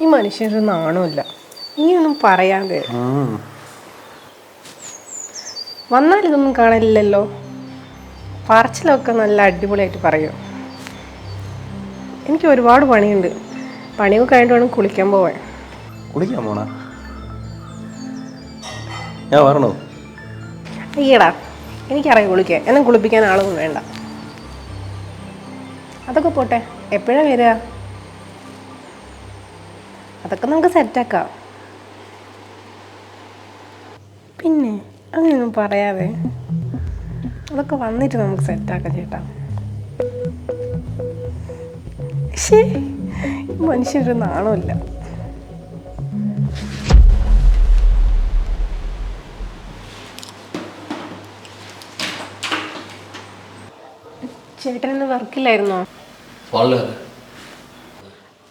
ഈ മനുഷ്യനൊരു നാണമില്ല. ഇനിയൊന്നും പറയാതെ. വന്നാൽ ഇതൊന്നും കാണില്ലല്ലോ. പറച്ചിലൊക്കെ നല്ല അടിപൊളിയായിട്ട് പറയും. എനിക്ക് ഒരുപാട് പണിയുണ്ട്. പണിയൊക്കെ കഴിഞ്ഞിട്ട് വേണം കുളിക്കാൻ പോവാൻ. കുളിക്കാൻ പോണ? ഞാൻ വരണോ അയ്യടാ എനിക്കറിയാം കുളിക്കാൻ. എന്നെ കുളിപ്പിക്കാൻ ആളൊന്നും വേണ്ട. അതൊക്കെ പോട്ടെ. എപ്പോഴാണ് വരിക അതൊക്കെ നമുക്ക് സെറ്റാക്കാം പിന്നെ അങ്ങനെയൊന്നും പറയാതെ അതൊക്കെ വന്നിട്ട് നമുക്ക് സെറ്റാക്കാം ചേട്ടാ. ശേ മനുഷ്യരൊരു നാണമില്ല. ചേട്ടൻ ഇന്ന് വർക്കില്ലായിരുന്നോ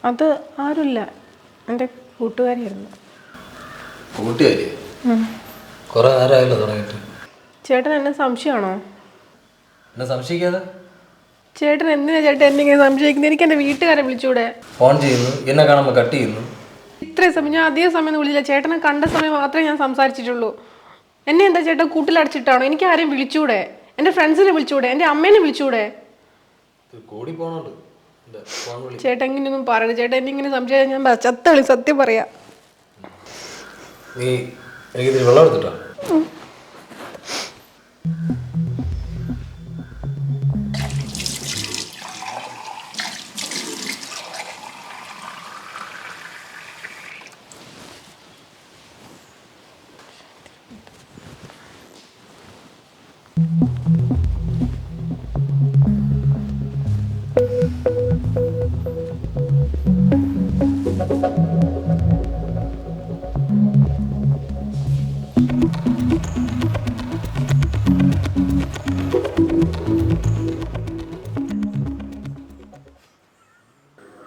അത് ആരുമില്ല. എന്റെ കൂട്ടുകാരിയായിരുന്നു. കൂട്ടുകാരി? കുറെ നേരമായല്ലോ തുടങ്ങിയിട്ട്. ചേട്ടൻ എന്നെ സംശയമാണോ? എന്നെ സംശയിക്കാതെ? ചേട്ടൻ എന്തിനാ ചേട്ടൻ എന്നെ ഇങ്ങനെ സംശയിക്കുന്നത്? എനിക്ക് എന്റെ വീട്ടുകാരെ വിളിച്ചൂടെ. ഫോൺ ചെയ്യുന്നു എന്നെ കാണുമ്പോൾ കട്ട് ചെയ്യുന്നു. ഇത്രയും സമയം ഞാൻ അധികം സമയം വിളിച്ചില്ല. ചേട്ടനെ കണ്ട സമയം മാത്രമേ ഞാൻ സംസാരിച്ചിട്ടുള്ളൂ. എന്നെ എന്താ ചേട്ടൻ കൂട്ടിലടച്ചിട്ടാണോ? എനിക്ക് ആരെയും വിളിച്ചൂടെ? എന്റെ ഫ്രണ്ട്സിനെ വിളിച്ചൂടെ? എന്റെ അമ്മേനെ വിളിച്ചൂടെ? കൂടി പോണുണ്ട്. ചേട്ടൻ ഇങ്ങനെയൊന്നും പറയരുത് ചേട്ടൻ എന്നെ ഇങ്ങനെ സംശയം ഞാൻ ചത്തളി സത്യം പറയാ. നീ എനിക്ക് വെള്ളം എടുത്തിട്ടോ?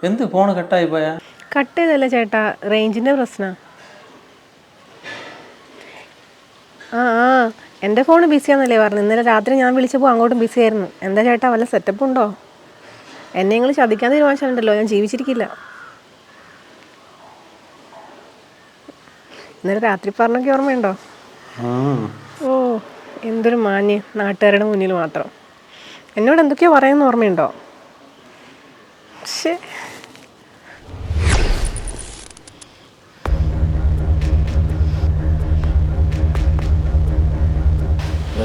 എന്ത് ഫോൺ കട്ടായി പോയാ? കട്ട് ചെയ്തല്ല ചേട്ടാ? റേഞ്ചിന്റെ പ്രശ്ന. ആ ആ. എന്റെ ഫോൺ ബിസിയാന്നല്ലേ പറഞ്ഞു. ഇന്നലെ രാത്രി ഞാൻ വിളിച്ചപ്പോൾ അങ്ങോട്ടും ബിസി ആയിരുന്നു. എന്താ ചേട്ടാ വല്ല സെറ്റപ്പ് ഉണ്ടോ? എന്നെ നിങ്ങൾ ചതിക്കാൻ തീരുമാനിച്ചിട്ടുണ്ടല്ലോ. ഞാൻ ജീവിച്ചിരിക്കില്ല. ഇന്നലെ രാത്രി പറഞ്ഞൊക്കെ ഓർമ്മയുണ്ടോ? ഓ എന്തൊരു മാന്യ നാട്ടുകാരുടെ മുന്നിൽ മാത്രം. എന്നോട് എന്തൊക്കെയോ പറയുന്ന ഓർമ്മയുണ്ടോ?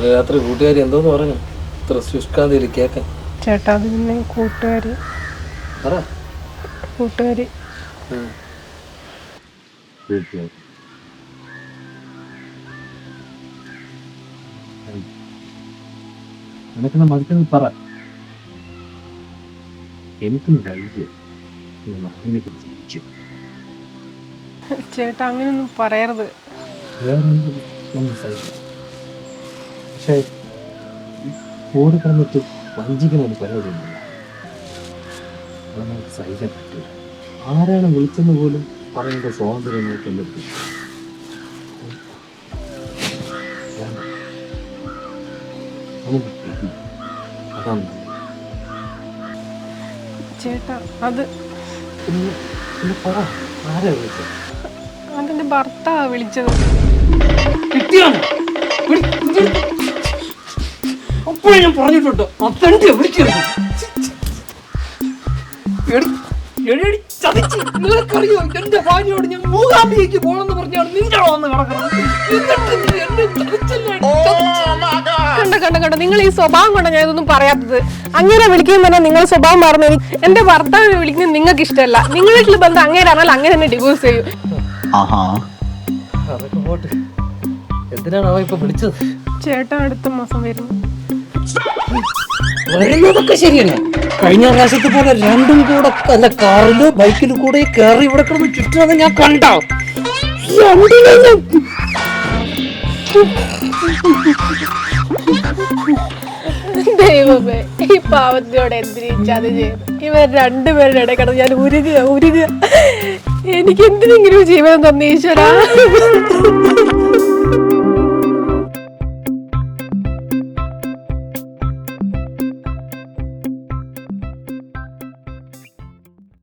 ഇന്നലെ രാത്രി കൂട്ടുകാരി എന്തോന്ന് പറഞ്ഞു? ഇത്ര ശുഷ്കാന്തിയിൽ കേക്കാൻ. ചേട്ടാ അത് പിന്നെ കൂട്ടുകാരി. പറ. കൂട്ടുകാരി. നിനക്കെന്നെ മതിക്കുന്നത് പറ. എനിക്കും ചേട്ടാ അങ്ങനെയൊന്നും പറയരുത്. വേറെ സഹിക്കും പക്ഷേ ഓട് കടന്നിട്ട് വഞ്ചിക്കുന്ന പല പരിപാടിയൊന്നുമില്ല അത് നമുക്ക് സഹിക്കാൻ പറ്റില്ല. ആരാണ് വിളിച്ചെന്ന് പോലും പറയേണ്ട സ്വാതന്ത്ര്യം നല്ലത്. ചേട്ടാ അത് ആരാ വിളിച്ചത്? അതെന്റെ ഭർത്താവാ വിളിച്ചത്. അപ്പോഴും ഞാൻ പറഞ്ഞിട്ടുണ്ട്. ആ തണ്ടി വിളിക്കരുത് എടി- എടി- എടി ചതിച്ച്. എന്റെ ഭാര്യയോട് ഞാൻ മൂകാംബികയ്ക്ക് പോണെന്ന് പറഞ്ഞാണ് നിന്റെ വന്ന് കിടക്കുന്നത്. കണ്ട കണ്ട കണ്ട. നിങ്ങൾ ഈ സ്വഭാവം കൊണ്ടാണ് ഞാൻ ഇതൊന്നും പറയാത്തത്. അങ്ങനെ വിളിക്കുമ്പോൾ തന്നെ നിങ്ങൾ സ്വഭാവം മാറുന്ന എനിക്ക് എന്റെ ഭർത്താവിനെ വിളിക്കുന്നത് നിങ്ങൾക്ക് ഇഷ്ടമല്ല. നിങ്ങളായിട്ടുള്ള ബന്ധം അങ്ങനെ ആണെങ്കിൽ അങ്ങനെ തന്നെ ഡിവോഴ്സ് ചെയ്യും. എന്തിനാണ് അവ ഇപ്പൊ വിളിച്ചത്? ചേട്ടാ അടുത്ത മാസം വരുന്നു. വരുന്നതൊക്കെ ശരിയാണ് കഴിഞ്ഞ പ്രാവശ്യത്തെ പോലെ രണ്ടും കൂടെ അല്ല കാറിലോ ബൈക്കിലും കൂടെ കയറി ഇവിടെ കിടന്ന് ചുറ്റുന്നത് ഞാൻ കണ്ട? ദൈവമേ ഈ പാവത്തിനോട് എന്തിനീച്ചത് ചെയ്തു ഇവർ രണ്ടുപേരുടെ ഇടയിൽ കിടന്ന് ഞാൻ ഉരുക ഉരുക എനിക്ക് എന്തിനെങ്കിലും ജീവനം തന്നെ ഈശ്വരാ.